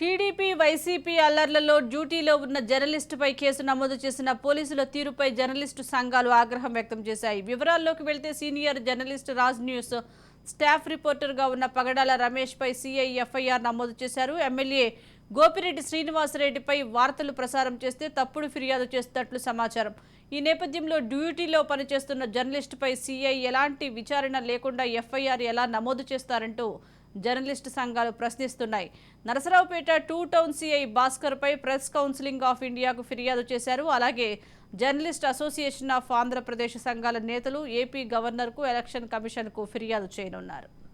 TDP YCP అల్లర్లలో డ్యూటీలో ఉన్న జర్నలిస్టుపై case నమోదు చేసిన పోలీసుల తీరుపై జర్నలిస్టు సంఘాలు ఆగ్రహం వ్యక్తం చేశాయి. వివరాల్లోకి వెళ్తే senior journalist Raj news. Staff రిపోర్టర్గా ఉన్న పగడాల రమేష్పై సీఐ ఎఫ్ఐఆర్ నమోదు చేశారు. ఎమ్మెల్యే గోపిరెడ్డి శ్రీనివాసరెడ్డిపై వార్తలు ప్రసారం చేస్తే తప్పుడు ఫిర్యాదు చేస్తున్నట్లు సమాచారం. ఈ నేపథ్యంలో డ్యూటీలో పనిచేస్తున్న జర్నలిస్టుపై సీఐ ఎలాంటి విచారణ లేకుండా ఎఫ్ఐఆర్ ఎలా నమోదు చేస్తారంటూ జర్నలిస్టు సంఘాలు ప్రశ్నిస్తున్నాయి. నరసరావుపేట టూ టౌన్ సిఐ భాస్కర్పై ప్రెస్ కౌన్సిలింగ్ ఆఫ్ ఇండియాకు ఫిర్యాదు చేశారు. అలాగే జర్నలిస్ట్ అసోసియేషన్ ఆఫ్ ఆంధ్రప్రదేశ్ సంఘాల నేతలు ఏపీ గవర్నర్కు ఎలక్షన్ కమిషన్కు ఫిర్యాదు చేయనున్నారు.